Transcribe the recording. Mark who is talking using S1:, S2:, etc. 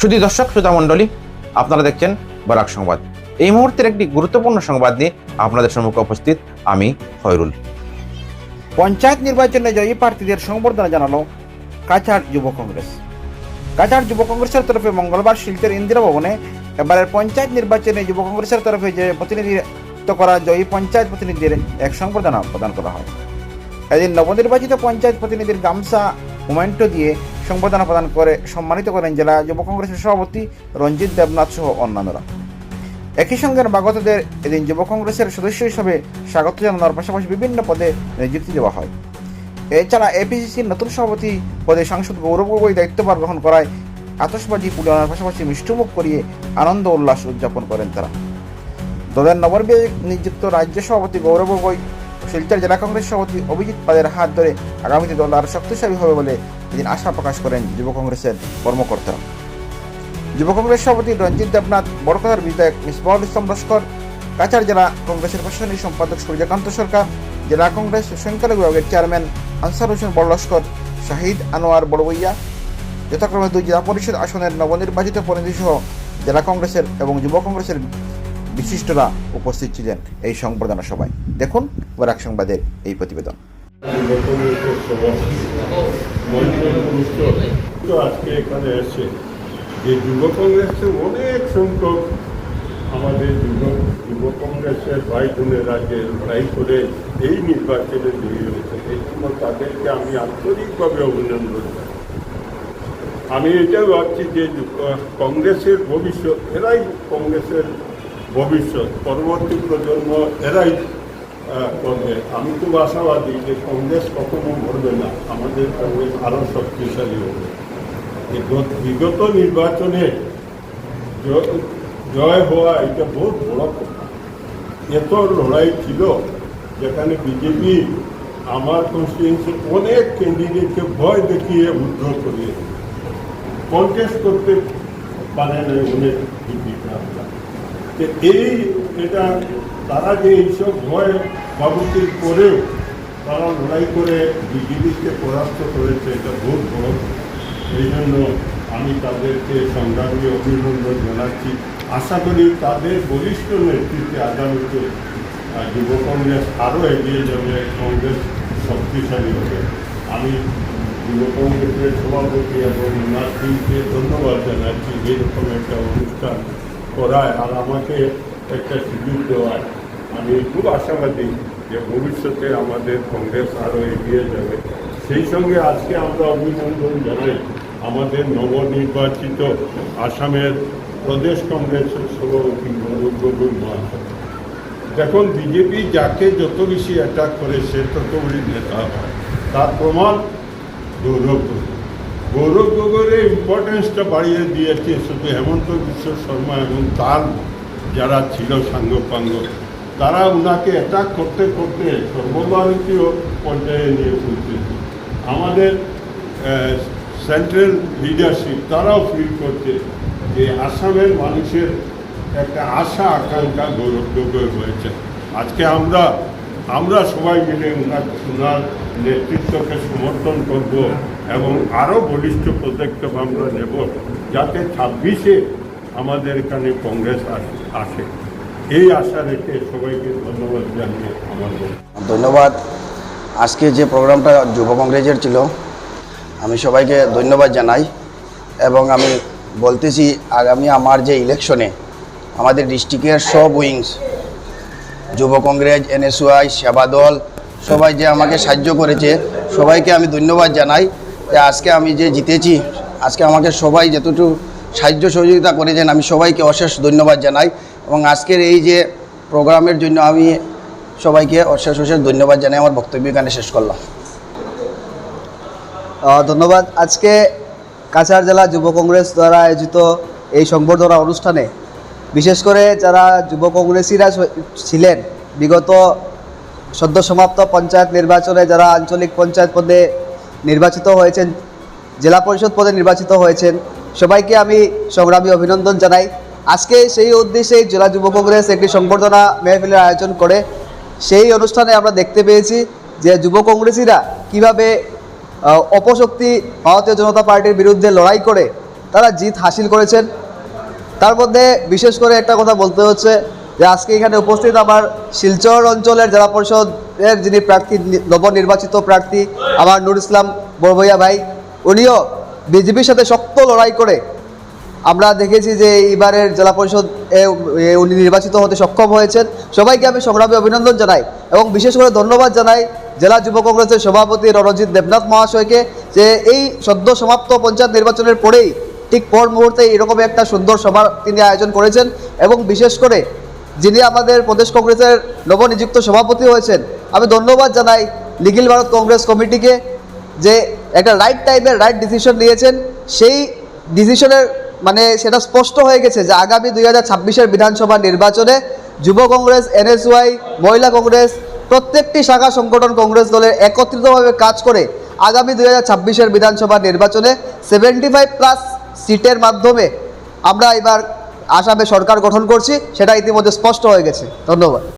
S1: শুধু দর্শক শ্রোতা মণ্ডলী, আপনারা দেখছেন বরাক সংবাদ। এই মুহূর্তের একটি গুরুত্বপূর্ণ সংবাদ নিয়ে আপনাদের সম্মুখে উপস্থিত আমি খয়রুল। পঞ্চায়েত নির্বাচনে জয়ী প্রার্থীদের সংবর্ধনা জানালো কাছাড় যুব কংগ্রেস। কাছাড় যুব কংগ্রেসের তরফে মঙ্গলবার শিল্পের ইন্দিরা ভবনে এবারের পঞ্চায়েত নির্বাচনে যুব কংগ্রেসের তরফে যে প্রতিনিধিত্ব করা জয়ী পঞ্চায়েত প্রতিনিধিদের এক সংবর্ধনা প্রদান করা হয়। এদিন নবনির্বাচিত পঞ্চায়েত প্রতিনিধির গামছা, মোমেন্টো দিয়ে সংবর্ধনা প্রদান করে সম্মানিত করেন জেলা যুব কংগ্রেসের সভাপতি রঞ্জিত দেবনাথ সহ অন্যান্যরা। একই সঙ্গে নবাগতদের এদিন যুব কংগ্রেসের সদস্য হিসেবে স্বাগত জানানোর পাশাপাশি বিভিন্ন পদে নিযুক্তি দেওয়া হয়। এছাড়া এপিসিসির নতুন সভাপতি পদে সাংসদ গৌরব গগৈ দায়িত্বভার গ্রহণ করায় আতসবাজি পুরানোর পাশাপাশি মিষ্টমুখ করিয়ে আনন্দ উল্লাস উদযাপন করেন তারা। দলের নবনিযুক্ত রাজ্য সভাপতি গৌরব গগৈ শিলচর জেলা কংগ্রেস সভাপতি অভিজিৎ পাদের হাত ধরে আগামীতে দল আরও শক্তিশালী হবে বলে এদিন আশা প্রকাশ করেন যুব কংগ্রেসের কর্মকর্তা। যুব কংগ্রেস সভাপতি রঞ্জিত দেবনাথ, বড়কথার বিধায়ক মিসবাউল ইসলাম লস্কর, কাছাড় জেলা কংগ্রেসের প্রশাসনিক সম্পাদক সূর্যকান্ত সরকার, জেলা কংগ্রেস সংখ্যালঘু বিভাগের চেয়ারম্যান আনসার হোসেন বড় লস্কর, শাহিদ আনোয়ার বড়বইয়া যথাক্রমে দুই জেলা পরিষদ আসনের নবনির্বাচিত প্রতিনিধি সহ জেলা কংগ্রেসের এবং যুব কংগ্রেসের বিশিষ্টরা উপস্থিত ছিলেন এই সংবর্ধনা সভায়। দেখুন বরাক সংবাদের এই প্রতিবেদন।
S2: আজকে এখানে এসে যে যুব কংগ্রেসে অনেক সংখ্যক আমাদের যুব যুব কংগ্রেসের ভাই বোনেরা যে লড়াই করে এই নির্বাচনে জয়ী হয়েছে এই জন্য তাদেরকে আমি আন্তরিকভাবে অভিনন্দন আমি এটাও ভাবছি যে কংগ্রেসের ভবিষ্যৎ, এরাই কংগ্রেসের ভবিষ্যৎ, পরবর্তী প্রজন্ম এরাই করবে। আমি খুব আশাবাদী যে কংগ্রেস কখনো মরবে না। আমাদের কংগ্রেস আরও শক্তিশালী হবে। বিগত নির্বাচনে জয় হওয়া এটা বহুত বড় কথা। এত লড়াই ছিল যেখানে বিজেপি আমার কনস্টিটিউন্সি অনেক ক্যান্ডিডেটকে ভয় দেখিয়ে উদ্ধার করিয়ে কন্টেস্ট করতে পারে না অনেক বিজেপিরা তো এই এটা তারা যে এইসব ভয় বাবুতির পরেও তারা লড়াই করে বিজেপিকে পরাস্ত করেছে, এটা বহুত বড় এই জন্য আমি তাদেরকে সংগ্রামী অভিনন্দন জানাচ্ছি। আশা করি তাদের বলিষ্ঠ নেতৃত্বে আগামীতে যুব কংগ্রেস আরও এগিয়ে যাবে, কংগ্রেস শক্তিশালী হবে। আমি যুব কংগ্রেসের সভাপতি এবং ওনার টিমকে ধন্যবাদ জানাচ্ছি। এইরকম একটা অনুষ্ঠান করায় আর আমাকে একটা সুযোগ দেওয়ায় আমি খুব আশাবাদী যে ভবিষ্যতে আমাদের কংগ্রেস আরও এগিয়ে যাবে। সেই সঙ্গে আজকে আমরা অভিনন্দন জানাই আমাদের নবনির্বাচিত আসামের প্রদেশ কংগ্রেসের সভাপতি গৌরব গগৈ মহাশয়। দেখুন, বিজেপি যাকে যত বেশি অ্যাটাক করে, সে তত নেতা হয়। তার প্রমাণ গৌরব গৌরব গগৈয়ের ইম্পর্টেন্সটা বাড়িয়ে দিয়েছে শুধু হেমন্ত বিশ্ব শর্মা এবং তার যারা ছিল সাঙ্গপাঙ্গ, তারা ওনাকে অ্যাটাক করতে করতে সর্বভারতীয় পর্যায়ে নিয়ে পৌঁছেছে আমাদের সেন্ট্রাল লিডারশিপ তারাও ফিল করছে যে আসামের মানুষের একটা আশা আকাঙ্ক্ষা গৌরব গগৈ হয়েছে। আজকে আমরা আমরা সবাই মিলে ওনার ওনার নেতৃত্বকে সমর্থন করব এবং আরও বলিষ্ঠ পদক্ষেপ আমরা নেব যাতে ছাব্বিশে আমাদের এখানে কংগ্রেস আসে এই আশা রেখে সবাইকে ধন্যবাদ জানিয়ে আমার
S3: ধন্যবাদ। আজকে যে প্রোগ্রামটা যুব কংগ্রেসের ছিল, আমি সবাইকে ধন্যবাদ জানাই এবং আমি বলতেছি, আগামী আমার যে ইলেকশনে আমাদের ডিস্ট্রিক্টের সব উইংস যুব কংগ্রেস, এনএসওয়াই, সেবা দল, সবাই যে আমাকে সাহায্য করেছে, সবাইকে আমি ধন্যবাদ জানাই যে আজকে আমি যে জিতেছি, আজকে আমাকে সবাই যতটুকু সাহায্য সহযোগিতা করেছেন, আমি সবাইকে অশেষ ধন্যবাদ জানাই এবং আজকের এই যে প্রোগ্রামের জন্য আমি সবাইকে অশেষ অশেষ ধন্যবাদ জানাই, আমার বক্তব্য এখানে শেষ করলাম।
S4: ধন্যবাদ। আজকে কাছাড় জেলা যুব কংগ্রেস দ্বারা আয়োজিত এই সংবর্ধনা অনুষ্ঠানে বিশেষ করে যারা যুব কংগ্রেসীরা ছিলেন, বিগত সদ্য সমাপ্ত পঞ্চায়েত নির্বাচনে যারা আঞ্চলিক পঞ্চায়েত পদে নির্বাচিত হয়েছেন, জেলা পরিষদ পদে নির্বাচিত হয়েছেন, সবাইকে আমি সংগ্রামী অভিনন্দন জানাই। আজকে সেই উদ্দেশ্যেই জেলা যুব কংগ্রেস একটি সংবর্ধনা মেহফিলের আয়োজন করে, সেই অনুষ্ঠানে আমরা দেখতে পেয়েছি যে যুব কংগ্রেসীরা কীভাবে অপশক্তি, ভারতীয় জনতা পার্টির বিরুদ্ধে লড়াই করে তারা জিত হাসিল করেছেন। তার মধ্যে বিশেষ করে একটা কথা বলতে হচ্ছে যে আজকে এখানে উপস্থিত আমার শিলচর অঞ্চলের জেলা পরিষদের যিনি প্রার্থী, নবনির্বাচিত প্রার্থী, আমার নুর ইসলাম বড়ভইয়া ভাই, উনিও বিজেপির সাথে শক্ত লড়াই করে আমরা দেখেছি যে এইবারের জেলা পরিষদ উনি নির্বাচিত হতে সক্ষম হয়েছেন। সবাইকে আমি সংগ্রামে অভিনন্দন জানাই এবং বিশেষ করে ধন্যবাদ জানাই জেলা যুব কংগ্রেসের সভাপতি রণজিৎ দেবনাথ মহাশয়কে যে এই সদ্য সমাপ্ত পঞ্চায়েত নির্বাচনের পরেই ঠিক পর মুহূর্তে এরকম একটা সুন্দর সভা তিনি আয়োজন করেছেন এবং বিশেষ করে যিনি আমাদের প্রদেশ কংগ্রেসের নবনিযুক্ত সভাপতি হয়েছেন, আমি ধন্যবাদ জানাই নিখিল ভারত কংগ্রেস কমিটিকে যে একটা রাইট টাইমে রাইট ডিসিশন নিয়েছেন। সেই ডিসিশনের মানে সেটা স্পষ্ট হয়ে গেছে যে আগামী দুই হাজার ছাব্বিশের বিধানসভা নির্বাচনে যুব কংগ্রেস এনএসওয়াই মহিলা কংগ্রেস প্রত্যেকটি শাখা সংগঠন কংগ্রেস দলের একত্রিতভাবে কাজ করে আগামী দুই হাজার ছাব্বিশের বিধানসভা নির্বাচনে সেভেন্টি ফাইভ প্লাস সিটের মাধ্যমে আমরা এবার আসামে সরকার গঠন করছি সেটা ইতিমধ্যে স্পষ্ট হয়ে গেছে। ধন্যবাদ।